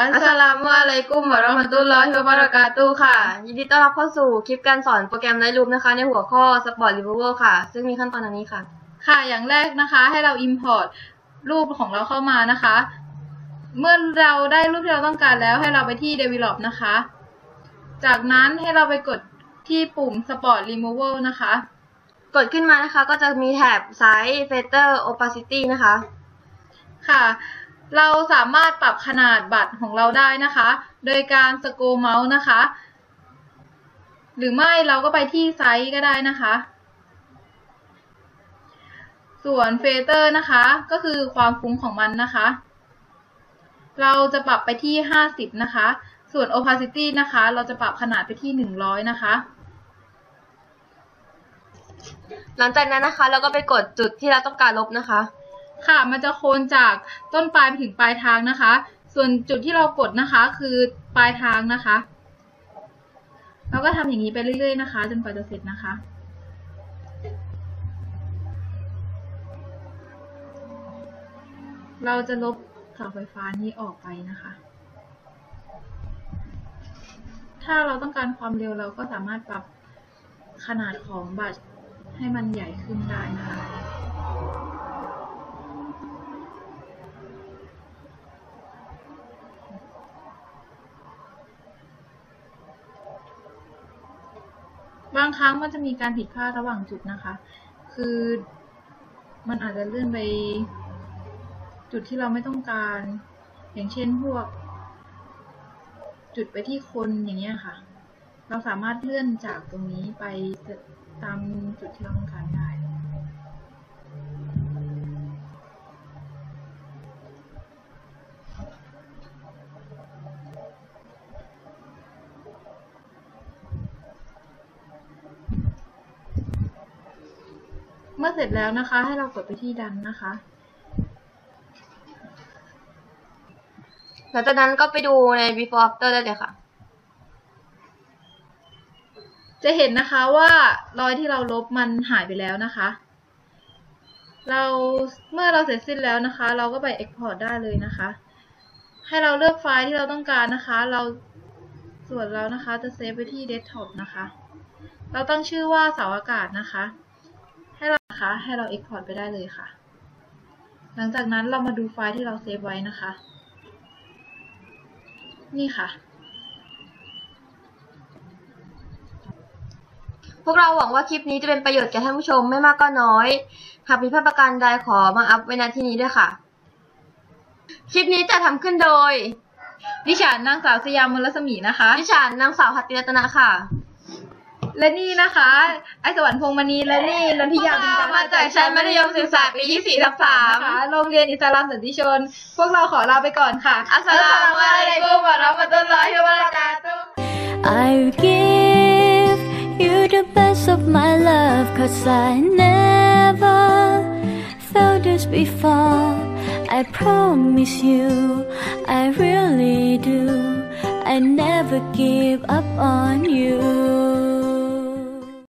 อัสสลามุอะลัยกุมวะเราะห์มะตุลลอฮิวะบะเราะกาตุฮ์ค่ะ ยินดีต้อนรับเข้าสู่คลิปการสอนโปรแกรมไลท์รูปนะคะ ในหัวข้อ Sport Removal ค่ะ ซึ่งมีขั้นตอนดังนี้ค่ะ ค่ะ อย่างแรกนะคะให้เรา import รูปของเราเข้ามานะคะ เมื่อเราได้รูปที่เราต้องการแล้วให้เราไปที่ develop นะคะ จากนั้นให้เราไปกดที่ปุ่ม sport removal นะคะ กดขึ้นมานะคะก็จะมีแถบ Size Filter Opacity นะคะ ค่ะ เราสามารถปรับขนาดบัตรของเราได้นะคะ โดยการสโกเมาส์นะคะ หรือไม่เราก็ไปที่ไซส์ก็ได้นะคะส่วนเฟเตอร์นะคะ ก็คือความฟุ้งของมันนะคะ เราจะปรับไปที่ 50 นะคะ ส่วน opacity นะคะ เราจะปรับขนาดไปที่ 100 นะคะ หลังจากนั้นนะคะ เราก็ไปกดจุดที่เราต้องการลบนะคะ ค่ะ มันจะโคนจากต้นปลายไปถึงปลายทางนะคะ ส่วนจุดที่เรากดนะคะคือปลายทางนะคะ เราก็ทำอย่างนี้ไปเรื่อยๆ นะคะจนกว่าจะเสร็จนะคะเราจะลบเสาไฟฟ้านี้ออกไปนะคะ ถ้าเราต้องการความเร็วเราก็สามารถปรับขนาดของบัตรให้มันใหญ่ขึ้นได้นะคะ บางครั้งมันจะมีการผิดพลาดระหว่างจุดนะคะ คือมันอาจจะเลื่อนไปจุดที่เราไม่ต้องการ อย่างเช่นพวก จุดไปที่คนอย่างเงี้ยค่ะ เราสามารถเลื่อนจากตรงนี้ไปตามจุดที่เราต้องการได้ เมื่อเสร็จแล้วนะคะ ให้เรากดไปที่ดันนะคะ หลังจากนั้นก็ไปดูใน before after ได้เลยค่ะ จะเห็นนะคะว่ารอยที่เราลบมันหายไปแล้วนะคะ เราเมื่อเราเสร็จสิ้นแล้วนะคะ เราก็ไป export ได้เลยนะคะ ให้เราเลือกไฟล์ที่เราต้องการนะคะ เราส่วนเรานะคะจะเซฟไปที่ desktop นะคะ เราตั้งชื่อว่าเสาอากาศนะคะ นะคะ ให้เรา export ไปได้เลยค่ะ หลังจากนั้นเรามาดูไฟล์ที่เราเซฟไว้นะคะ นี่ค่ะ พวกเราหวังว่าคลิปนี้จะเป็นประโยชน์แก่ท่านผู้ชมไม่มากก็น้อย หากมีเพื่อประกันใดขอมาอัพไว้ณที่นี้ด้วยค่ะ คลิปนี้จะทำขึ้นโดย ดิฉันนางสาวสยามมลสมีนะคะ ดิฉันนางสาวหัตติรัตนะค่ะ และนี่นะคะ ไอสวรรค์พงษ์มณีและนี่นนทิยาพวกเรามาจากชั้นมัธยมศึกษาปีที่สี่ทับสามนะคะโรงเรียนอิสลามสันติชน พวกเราขอลาไปก่อนค่ะ อัสสลามุอะลัยกุมวะเราะห์มะตุลลอฮิวะบะเราะกาตุฮ์ I will give you the best of my love Cause I never felt this before I promise you I really do I never give up on you